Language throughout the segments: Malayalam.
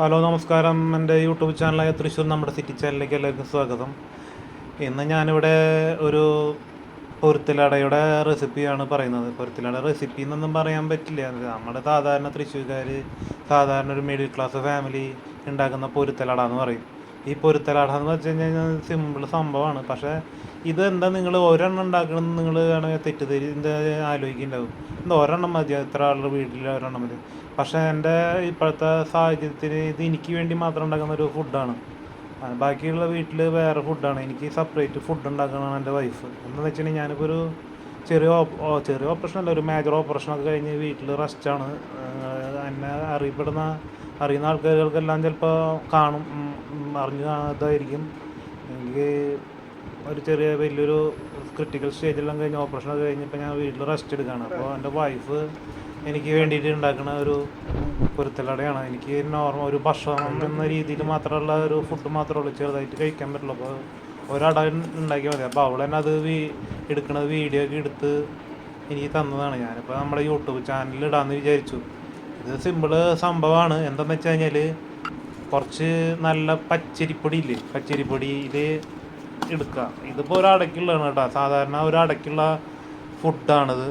ഹലോ നമസ്കാരം. എന്റെ യൂട്യൂബ് ചാനലായ തൃശ്ശൂർ നമ്മുടെ സിറ്റി ചാനലിലേക്ക് എല്ലാവർക്കും സ്വാഗതം. ഇന്ന് ഞാനിവിടെ ഒരു പൊരുത്തിലടയുടെ റെസിപ്പിയാണ് പറയുന്നത്. പൊരുത്തിലട റെസിപ്പി എന്നൊന്നും പറയാൻ പറ്റില്ല. നമ്മുടെ സാധാരണ തൃശ്ശൂർക്കാർ സാധാരണ ഒരു മിഡിൽ ക്ലാസ് ഫാമിലി ഉണ്ടാക്കുന്ന പൊരുത്തലട എന്ന് പറയും. ഈ പൊരുത്തലാടാന്ന് വെച്ച് കഴിഞ്ഞാൽ സിമ്പിൾ സംഭവമാണ് പക്ഷേ ഇത് എന്താ നിങ്ങൾ ഒരെണ്ണം ഉണ്ടാക്കണമെന്ന് നിങ്ങൾ വേണമെങ്കിൽ തെറ്റിദ്ധരി ആലോചിക്കുന്നുണ്ടാവും എന്താ ഒരെണ്ണം മതി ഇത്ര ആളുടെ വീട്ടിൽ ഒരെണ്ണം മതി. പക്ഷേ എന്റെ ഇപ്പോഴത്തെ സാഹചര്യത്തിന് ഇത് എനിക്ക് വേണ്ടി മാത്രം ഉണ്ടാക്കുന്ന ഒരു ഫുഡാണ്. ബാക്കിയുള്ള വീട്ടിൽ വേറെ ഫുഡാണ്. എനിക്ക് സെപ്പറേറ്റ് ഫുഡ് ഉണ്ടാക്കണതാണ് എന്റെ വൈഫ് എന്താണെന്ന് കഴിഞ്ഞാൽ ഞാനിപ്പോൾ ഒരു ചെറിയ ചെറിയ ഓപ്പറേഷൻ അല്ല ഒരു മേജർ ഓപ്പറേഷനൊക്കെ കഴിഞ്ഞ് വീട്ടിൽ റെസ്റ്റാണ് എന്നെ അറിയപ്പെടുന്ന അറിയുന്ന ആൾക്കാർക്കെല്ലാം ചിലപ്പോൾ കാണും അറിഞ്ഞതായിരിക്കും എനിക്ക് ഒരു ചെറിയ വലിയൊരു ക്രിട്ടിക്കൽ സ്റ്റേജെല്ലാം കഴിഞ്ഞ് ഓപ്പറേഷനൊക്കെ കഴിഞ്ഞപ്പോൾ ഞാൻ വീട്ടിൽ റെസ്റ്റ് എടുക്കുകയാണ് അപ്പോൾ എന്റെ വൈഫ് എനിക്ക് വേണ്ടിയിട്ട് ഉണ്ടാക്കുന്ന ഒരു പൊരുത്തലടയാണ് എനിക്ക് നോർമൽ ഒരു ഭക്ഷണം എന്ന രീതിയിൽ മാത്രമുള്ള ഒരു ഫുഡ് മാത്രമേ ഉള്ളൂ. ചെറുതായിട്ട് കഴിക്കാൻ പറ്റുള്ളൂ. അപ്പോൾ ഒരട ഉണ്ടാക്കിയാൽ മതി. അപ്പോൾ അവൾ തന്നെ അത് വീ എടുക്കുന്നത് വീഡിയോ ഒക്കെ എടുത്ത് എനിക്ക് തന്നതാണ് ഞാനിപ്പോൾ നമ്മുടെ യൂട്യൂബ് ചാനലിൽ ഇടാമെന്ന് വിചാരിച്ചു. ഇത് സിമ്പിൾ സംഭവമാണ്. എന്താണെന്ന് വെച്ച് കഴിഞ്ഞാൽ കുറച്ച് നല്ല പച്ചരിപ്പൊടി ഇല്ലേ പച്ചരിപ്പൊടി ഇത് എടുക്കുക ഇതിപ്പോൾ ഒരടയ്ക്കുള്ളതാണ് കേട്ടോ. സാധാരണ ഒരു ഒരടയ്ക്കുള്ള ഫുഡാണിത്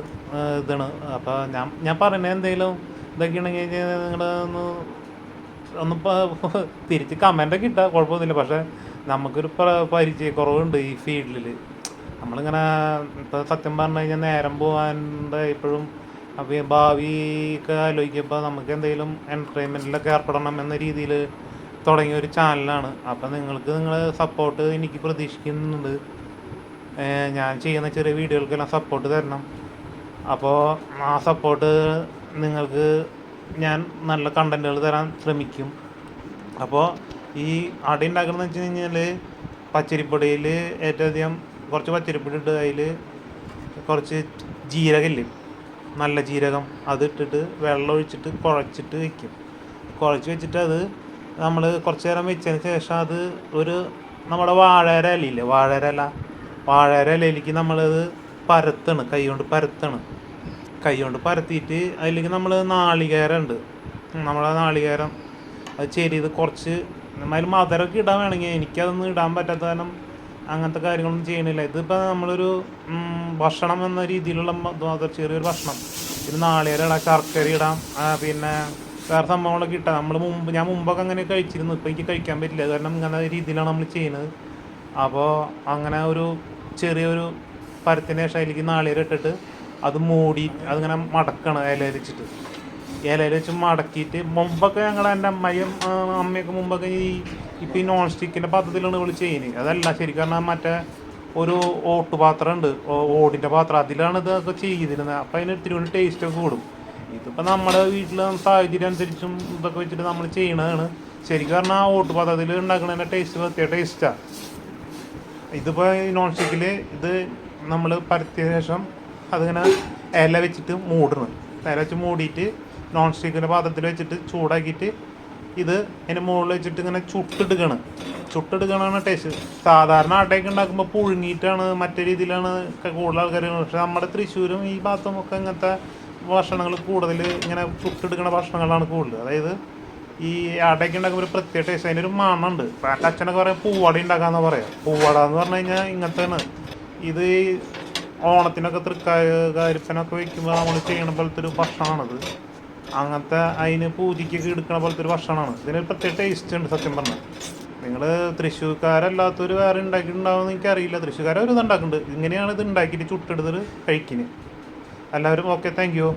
ഇതാണ്. അപ്പോൾ ഞാൻ ഞാൻ പറയുന്നത് എന്തെങ്കിലും ഇതൊക്കെ ഉണ്ടെങ്കിൽ നിങ്ങൾ ഒന്ന് ഒന്ന് തിരിച്ച് കമന്റൊക്കെ ഇട്ടാൽ കുഴപ്പമൊന്നുമില്ല. പക്ഷേ നമുക്കൊരു പരിചയക്കുറവുണ്ട് ഈ ഫീൽഡിൽ നമ്മളിങ്ങനെ ഇപ്പോൾ സത്യം പറഞ്ഞു കഴിഞ്ഞാൽ നേരം പോകാന്റെ ഇപ്പോഴും അപ്പോൾ ഈ ഭാവിയൊക്കെ ആലോചിക്കുമ്പോൾ നമുക്ക് എന്തെങ്കിലും എന്റർടൈൻമെന്റിലൊക്കെ ഏർപ്പെടണം എന്ന രീതിയിൽ തുടങ്ങിയ ഒരു ചാനലാണ് അപ്പോൾ നിങ്ങൾക്ക് നിങ്ങൾ സപ്പോർട്ട് എനിക്ക് പ്രതീക്ഷിക്കുന്നുണ്ട്. ഞാൻ ചെയ്യുന്ന ചെറിയ വീഡിയോകൾക്കെല്ലാം സപ്പോർട്ട് തരണം. അപ്പോൾ ആ സപ്പോർട്ട് നിങ്ങൾക്ക് ഞാൻ നല്ല കണ്ടന്റുകൾ തരാൻ ശ്രമിക്കും. അപ്പോൾ ഈ അട ഉണ്ടാക്കണമെന്ന് വെച്ച് കഴിഞ്ഞാൽ പച്ചരിപ്പൊടിയിൽ ഏറ്റവും അധികം കുറച്ച് പച്ചരിപ്പൊടി ഇട്ട് അതിൽ കുറച്ച് ജീരകമില്ലേ നല്ല ജീരകം അത് ഇട്ടിട്ട് വെള്ളം ഒഴിച്ചിട്ട് കുഴച്ചിട്ട് വെക്കും. കുഴച്ച് വെച്ചിട്ട് അത് നമ്മൾ കുറച്ച് നേരം വെച്ചതിന് ശേഷം അത് ഒരു നമ്മുടെ വാഴര ഇലയില്ലേ വാഴര ഇല. വാഴര ഇലയിലേക്ക് നമ്മളത് പരത്തണ് കൈ കൊണ്ട് പരത്തണ്. കൈ കൊണ്ട് പരത്തിയിട്ട് അതിലേക്ക് നമ്മൾ നാളികേരമുണ്ട് നമ്മളെ നാളികേരം അത് ചെരിയത് കുറച്ച് അതിൽ മധുരമൊക്കെ ഇടാൻ വേണമെങ്കിൽ എനിക്കതൊന്നും ഇടാൻ പറ്റാത്ത കാരണം അങ്ങനത്തെ കാര്യങ്ങളൊന്നും ചെയ്യണില്ല. ഇതിപ്പോൾ നമ്മളൊരു ഭക്ഷണം എന്ന രീതിയിലുള്ള ചെറിയൊരു ഭക്ഷണം. ഇത് നാളികേരം ഇടാം ശർക്കര ഇടാം പിന്നെ വേറെ സംഭവങ്ങളൊക്കെ ഇട്ടാം. നമ്മൾ മുമ്പ് ഞാൻ മുമ്പൊക്കെ അങ്ങനെ കഴിച്ചിരുന്നു. ഇപ്പോൾ എനിക്ക് കഴിക്കാൻ പറ്റില്ല. കാരണം ഇങ്ങനെ രീതിയിലാണ് നമ്മൾ ചെയ്യുന്നത്. അപ്പോൾ അങ്ങനെ ഒരു ചെറിയൊരു പരത്തിന്റെ ശൈലിക്ക് നാളികേരം ഇട്ടിട്ട് അത് മൂടി അതിങ്ങനെ മടക്കണം ഇലയിൽ വെച്ചിട്ട്. ഇലയിൽ വെച്ച് മടക്കിയിട്ട് മുമ്പൊക്കെ ഞങ്ങൾ എന്റെ അമ്മയും അമ്മയൊക്കെ മുമ്പൊക്കെ ഈ ഇപ്പം ഈ നോൺ സ്റ്റിക്കിന്റെ പാത്രത്തിലാണ് ഇവൾ ചെയ്യുന്നത്. അതല്ല ശരിക്കും പറഞ്ഞാൽ മറ്റേ ഒരു ഓട്ടുപാത്രം ഉണ്ട് ഓടിന്റെ പാത്രം. അതിലാണ് ഇതൊക്കെ ചെയ്തിരുന്നത്. അപ്പം അതിന് ഇത്തിരി കൂടി ടേസ്റ്റ് ഒക്കെ കൂടും. ഇതിപ്പോൾ നമ്മുടെ വീട്ടിൽ സാഹചര്യം അനുസരിച്ചും ഇതൊക്കെ വെച്ചിട്ട് നമ്മൾ ചെയ്യണതാണ്. ശരിക്കും പറഞ്ഞാൽ ആ ഓട്ടുപാത്രത്തിൽ ഉണ്ടാക്കുന്നതിന്റെ ടേസ്റ്റ് പ്രത്യേക ടേസ്റ്റാണ് ഇതിപ്പോൾ നോൺ സ്റ്റിക്കിൽ ഇത് നമ്മൾ പരത്തിയ ശേഷം അതിങ്ങനെ ഇല വെച്ചിട്ട് മൂടണം. ഇല വെച്ച് മൂടിയിട്ട് നോൺ സ്റ്റിക്കിന്റെ പാത്രത്തിൽ വെച്ചിട്ട് ചൂടാക്കിയിട്ട് ഇത് അതിന് മുകളിൽ വെച്ചിട്ട് ഇങ്ങനെ ചുട്ടെടുക്കണം. ചുട്ടെടുക്കണമാണ് ടേസ്റ്റ് സാധാരണ ആട്ടയൊക്കെ ഉണ്ടാക്കുമ്പോൾ പുഴുങ്ങിയിട്ടാണ് മറ്റേ രീതിയിലാണ് കൂടുതൽ ആൾക്കാർ പക്ഷേ നമ്മുടെ തൃശ്ശൂരും ഈ ഭാഗത്തും ഒക്കെ ഇങ്ങനത്തെ ഭക്ഷണങ്ങൾ കൂടുതൽ ഇങ്ങനെ ചുട്ടെടുക്കുന്ന ഭക്ഷണങ്ങളാണ് കൂടുതൽ അതായത് ഈ ആട്ടയൊക്കെ ഉണ്ടാക്കുമ്പോൾ ഒരു പ്രത്യേക ടേസ്റ്റ് അതിനൊരു മണമുണ്ട്. എന്റെ അച്ഛനൊക്കെ പറയാം പൂവട ഉണ്ടാക്കാന്ന് പറയാം. പൂവട എന്ന് പറഞ്ഞു കഴിഞ്ഞാൽ ഇങ്ങനത്തെയാണ്. ഇത് ഓണത്തിനൊക്കെ തൃക്കായ കരിപ്പനൊക്കെ വെക്കുമ്പോൾ നമ്മൾ ചെയ്യണ പോലത്തെ ഒരു ഭക്ഷണമാണിത് അങ്ങനത്തെ അതിന് പൂജയ്ക്കൊക്കെ എടുക്കണ പോലത്തെ ഒരു ഭക്ഷണമാണ്. ഇതിനൊരു പ്രത്യേക ടേസ്റ്റ് ഉണ്ട് സത്യം പറഞ്ഞാൽ നിങ്ങൾ തൃശ്ശൂർക്കാരല്ലാത്തൊരു വേറെ ഉണ്ടാക്കിയിട്ടുണ്ടാവുമെന്ന് എനിക്കറിയില്ല. തൃശ്ശൂർക്കാരെ ഒരു ഇത് ഉണ്ടാക്കുന്നുണ്ട്. ഇങ്ങനെയാണ് ഇത് ഉണ്ടാക്കിയിട്ട് ചുട്ടെടുത്തിട്ട് കഴിക്കിന് എല്ലാവരും ഓക്കെ താങ്ക് യു